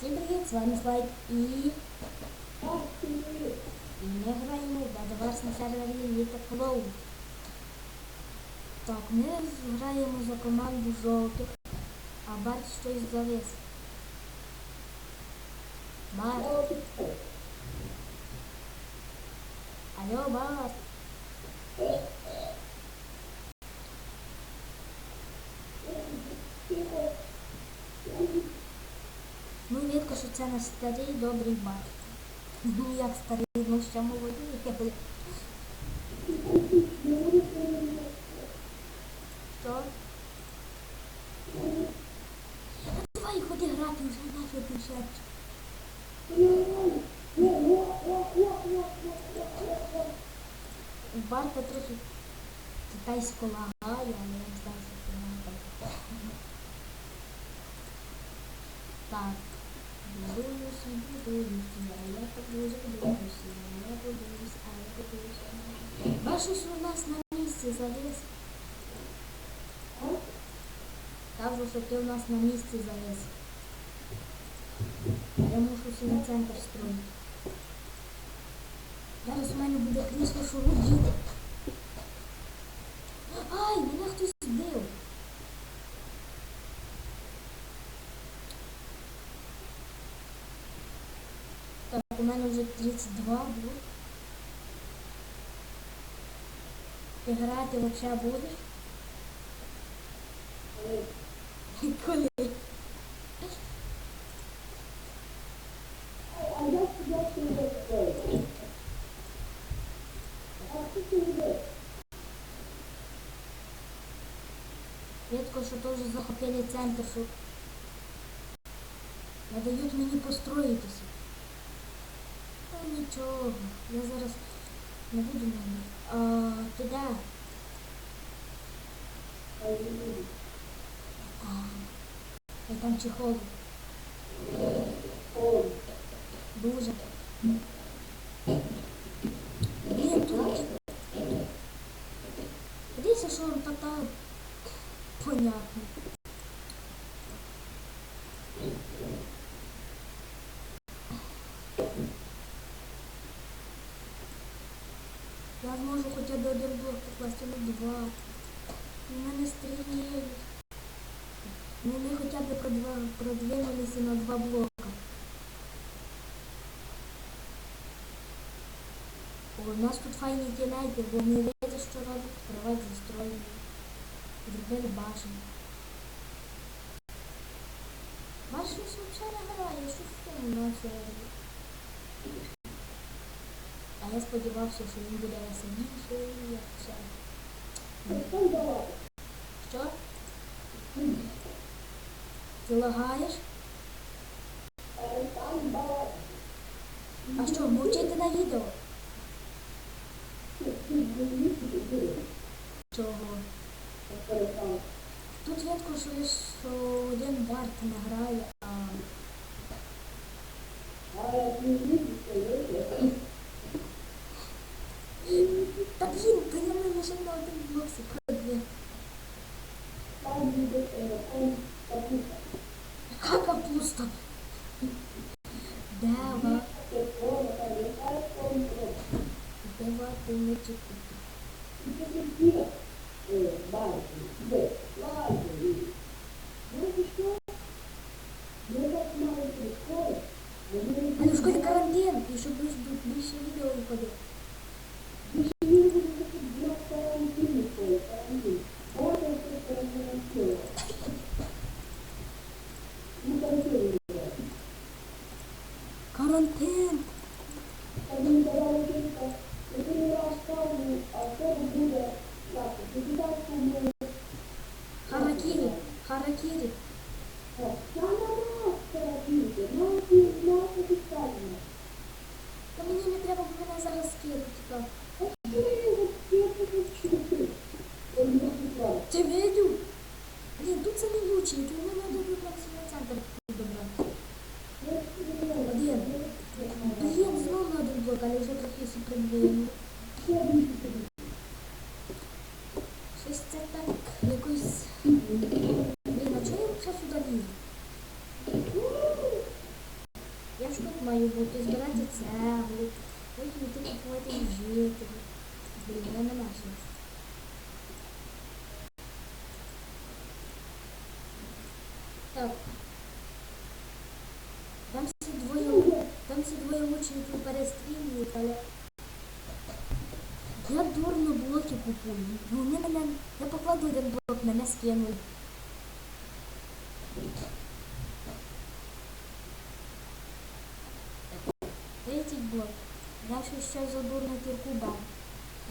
Всім привіт, з вами Слайд і... І ми граємо в Bedwars на сервері Літа Клоу. Так, ми граємо за команду жовтих, а Барт щось завис. Барт. Алло, Барт. Рідко, що це наш старий добрий Барт. Ну як старий, ну ще молодий. А давай ходи грати вже ти шепчеш. Барта трохи китайсько лагає, але я не знаю, що це там. Так. Бачиш, у нас на місці завис. Кажу, що ти у нас на місці завис. Я мушу на центр строїти. Зараз у мене буде крісло, що гудіти. Ай, мене хтось збив. Так, у мене вже 32 було. Ти грати взагалі будеш? Коли? Рідко, що теж захопили центр, що не дають мені построїтися. Ну нічого, я зараз не буду мені. А, ти де? А, я там чехол. Дуже. Блін, тут. Дивіться, що он така понятно. На два. У мене стріляють. Вони хоча б продва- продвинулися на два блока. У нас тут файні тінейки, бо не видно, що робить, кровать застроєна. Зробили башню. Башню взагалі не грає, що в цьому на сервері. Я сподівався, що він буде веселіший, як все. Що? Ти лагаєш? А що, мовчити на відео? Чого? Тут рідко, що один барт не грає, а Та блін, та я не лише на один блоксик продвиг. Яка капуста? Дева. Дева, ти не. Але в школі карантин, і щоб більше, більше відео виходило. Карантин. Харакірі. Харакірі. Та мені не треба мене зараз скинути. Ти видів? Блін, тут це не лучше, тут не треба вибратися на центр добрати. Один. Блін, знову на один блок, але вже трохи супродвинув. я дурно блоки купую. Ну, Вони мене, я покладу один блок, мене скинули. Третій блок. Я ще ще за дурну кірку дам.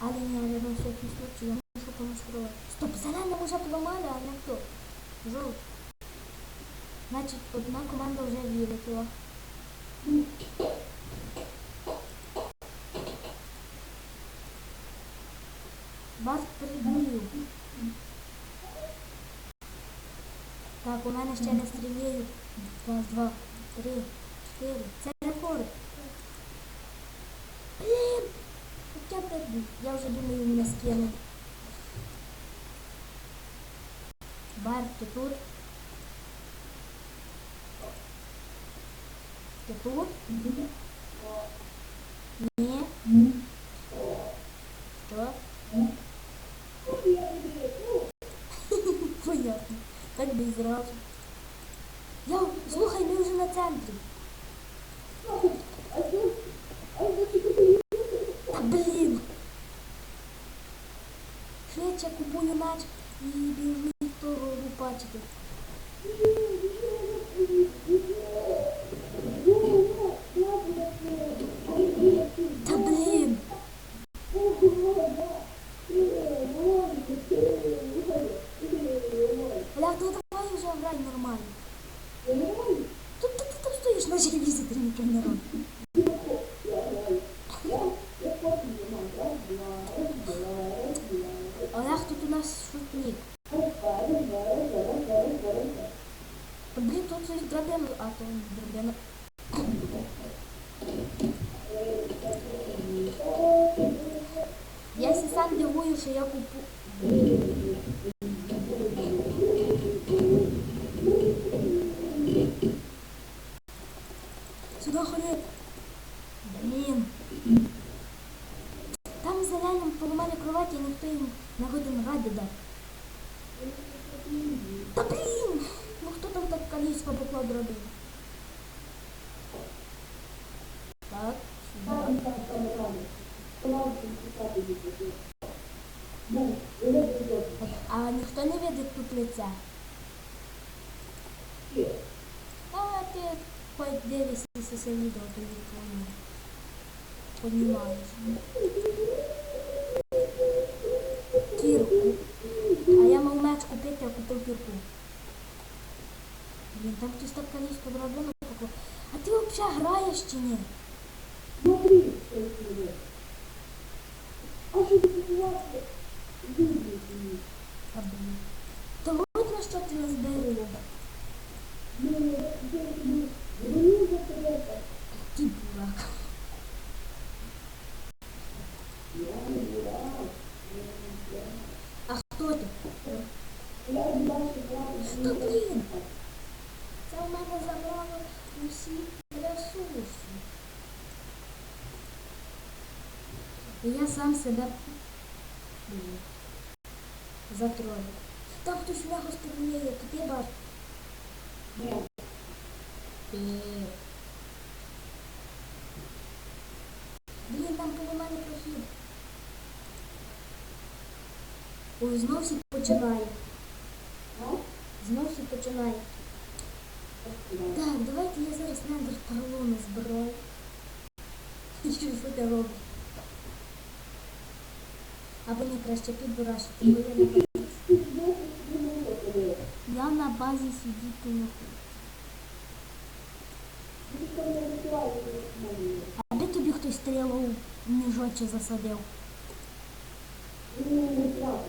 Але ні, але на всякий случай я мушу помаскувати. Стоп, зеленим уже поламали, а не хто? Жовт. Значить, одна команда вже вилетіла. Вас прибив. Так, у мене ще не стріляють. Раз, два, три, чотири. Це рекорд. Хоча б я вже думаю, мене скинуть. Бар, ти тут? Ти тут? Ні. Що? Понятно. Так би і зразу. Слухай, ми вже на центрі. Та блін. Швидше купую меч і біжу їх того лупачити. Та блін. Бля, ну давай вже грай нормально. Тут ти, ти там стоїш на желізі, ти нічого не робиш. Олег, тут у нас шутник. Драбина, а то не драбина. Я сейчас сам дивую, що я купу. Сюди ходи. Блін. Там зеленим поламали кроваті, і ніхто їм на годину раді дав. Та блін! Ну хто там так каліцько? Так, сюди. А ніхто не видить тут лиця? А ти хоч дивишся це відео, то не помню. Понімаєш. Кірку. А я мав меч купити, а купив кірку. Блін, там хтось так каністку драбину поклав. А ти взагалі граєш чи ні? Смотри, сам себе блін, затрою. Там хтось м'яко стріляє, то ти бачиш. Нет. Блін, там коло мене прохід. Ой, знов всі починає. А? Знов всі починає. Так, давайте я зараз збираю. І що що ти робиш? Або не краще підбирашити, бо я на базі. Ты знаешь, что не это. Я на базі сидіти не хочу. Ты что не ритуал не смотришь. Аби тобі хтось стрілу в міжочі засадив. Ну, не правда.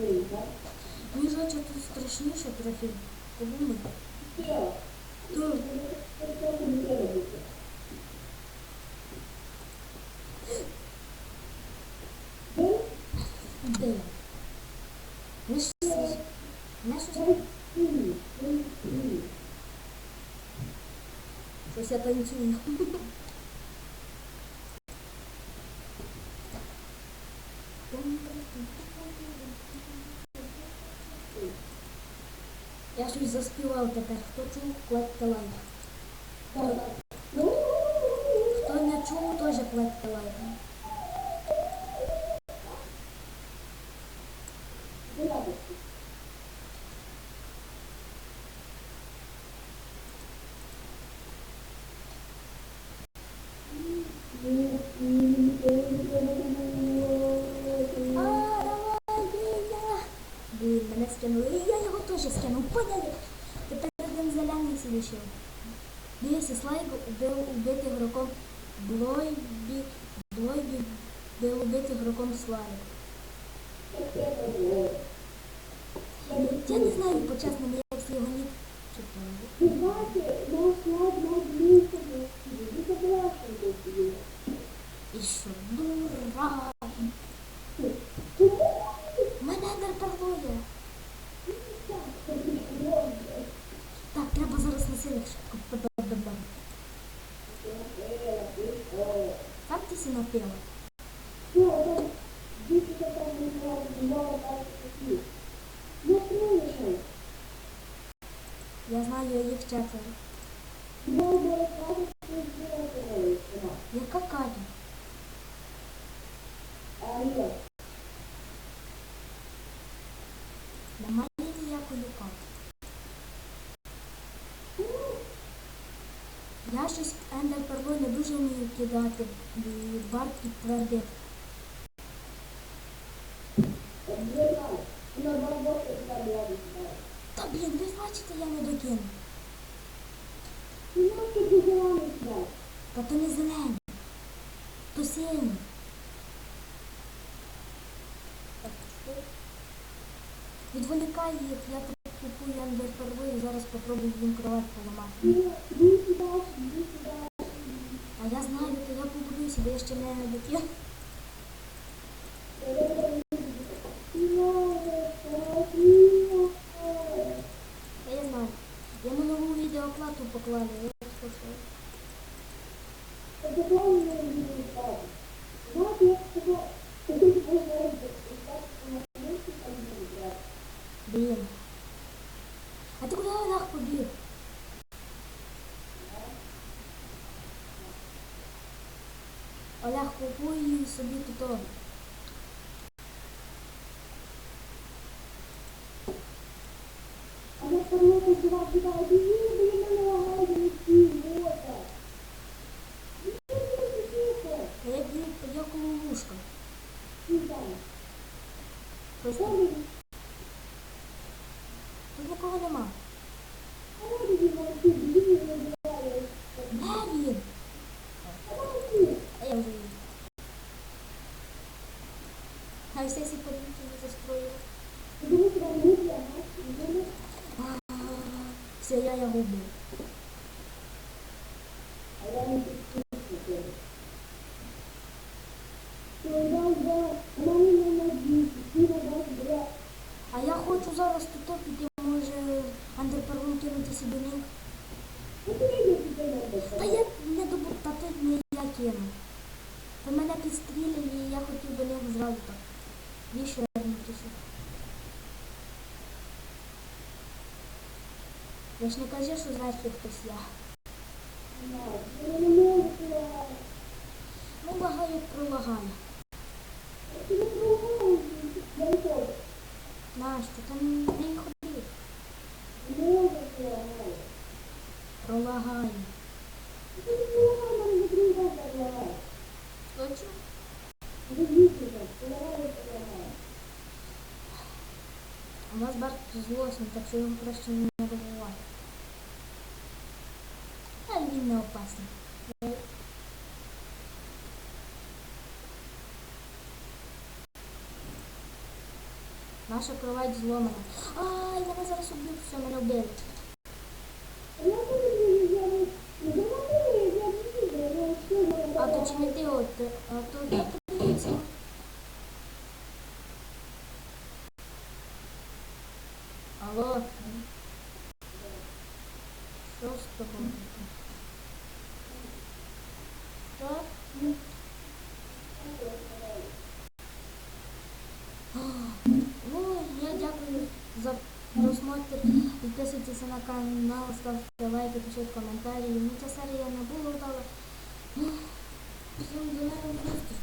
Ну, да? Міжочі тут страшніше трохи. Подумай. Все. Щось я танцюю. Я щось заспівав тепер. Хто чув, кладьте лайк. Хто, хто не чув, теж кладьте лайк. Блін, мене скинули. І я його теж скинув. Я не знаю по-чесному, як всі його нік читали. І? Дура! Мене не парлує. Так, треба зараз на силах швидко. Как ти сі напила? Я знаю їх четверо. Щось ендер перло не дуже вмію кидати. Барт підтвердив. Та блін, ви бачите, я не докину. Та то не зелені. То. Так. Відволікай їх, я купую ендер перло і зараз попробую їм кровать поламати. А я знаю, то я куплю собі, я ще не. Та я знаю. Я нову відеоплату поклали. Я слушаю. Блін. А ти куди Олег побіг? Олег собі тут. А я б'ю я коло лужка. Просто тут нікого нема. Де він? А я вже їду. Хай все сі подивіться застрою. Все, я його вбив. А я хочу зараз тут піти, може андерпервон кинути собі лінк. Та я не добу, та ти не я кину. Ви мене підстріляли і я хотів би лінк зразу так. Віщо я не тишу. Ви ж не кажи, що зверху хтось я. Ну лагає, пролагає. Настя, там не ходи. Пролагає. Точно? У нас Барт злосний, так що його краще не Наша кровать зломана. Ай, мене зараз убью все мене вбили. А то чи не ти от, е, а то я подивіться. Алло. Що з тобою? Так? Ну, Підписуйтесь на канал, ставте лайки, пишіть коментарі. Ну, ця серія не була вдала. Всім до нових.